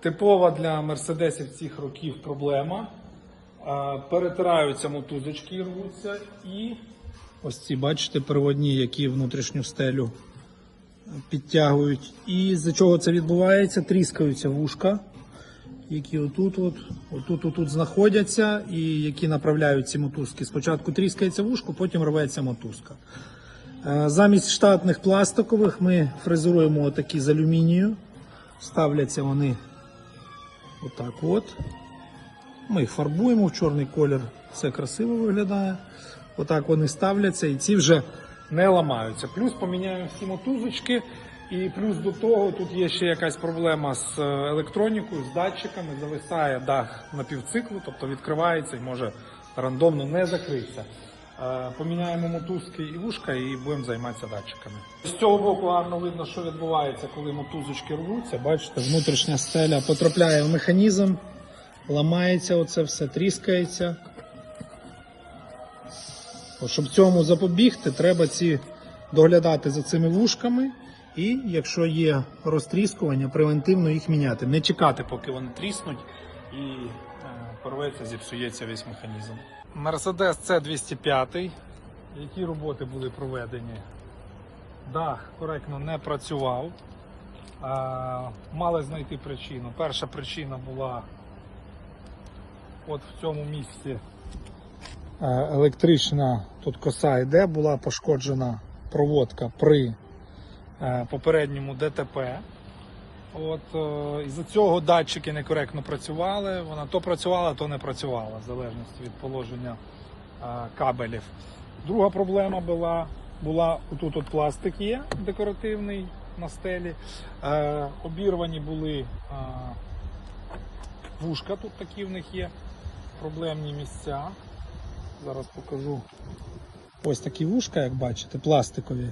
Типова для мерседесів цих років проблема. Перетираються мотузочки рвуться, і ось ці, бачите, переводні, які внутрішню стелю підтягують. І з чого це відбувається? Тріскаються вушка, які отут, от, отут, отут знаходяться, і які направляють ці мотузки. Спочатку тріскається вушко, потім рветься мотузка. Замість штатних пластикових ми фрезеруємо отакі з алюмінію. Ставляться вони отак от. Ми їх фарбуємо в чорний колір, все красиво виглядає. Отак вони ставляться і ці вже не ламаються. Плюс поміняємо всі мотузочки. І плюс до того тут є ще якась проблема з е, електронікою, з датчиками. Зависає дах на півциклу, тобто відкривається і може рандомно не закритися. Е, Поміняємо мотузки і вушка і будемо займатися датчиками. З цього боку гарно видно, що відбувається, коли мотузочки рвуться. Бачите, внутрішня стеля потрапляє в механізм, ламається оце все, тріскається. Щоб цьому запобігти, треба ці доглядати за цими вушками. І якщо є розтріскування, превентивно їх міняти. Не чекати, поки вони тріснуть і е, порветься, зіпсується весь механізм. Mercedes C205. Які роботи були проведені? Дах коректно не працював. Е, Мали знайти причину. Перша причина була от в цьому місці Е, електрична тут коса йде, була пошкоджена проводка при попередньому ДТП. От, е, із-за цього датчики некоректно працювали. Вона то працювала, то не працювала, в залежності від положення е, кабелів. Друга проблема була, була тут от пластик є декоративний на стелі. Е, обірвані були е, вушка, тут такі в них є проблемні місця. Зараз покажу. Ось такі вушка, як бачите, пластикові.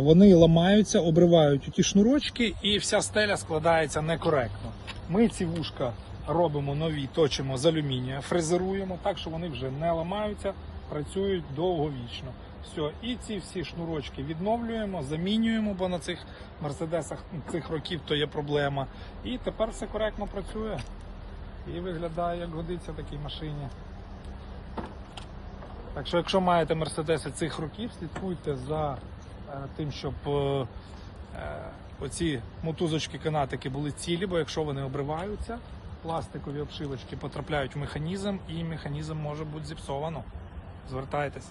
Вони ламаються, обривають ті шнурочки і вся стеля складається некоректно. Ми ці вушка робимо нові, точимо з алюмінія, фрезеруємо так, що вони вже не ламаються, працюють довговічно. Все, і ці всі шнурочки відновлюємо, замінюємо, бо на цих мерседесах цих років то є проблема. І тепер все коректно працює. І виглядає, як годиться такій машині. Так що, якщо маєте мерседеси цих років, слідкуйте за тим, щоб е, е, оці мотузочки канатики були цілі, бо якщо вони обриваються, пластикові обшивочки потрапляють в механізм і механізм може бути зіпсовано. Звертайтеся.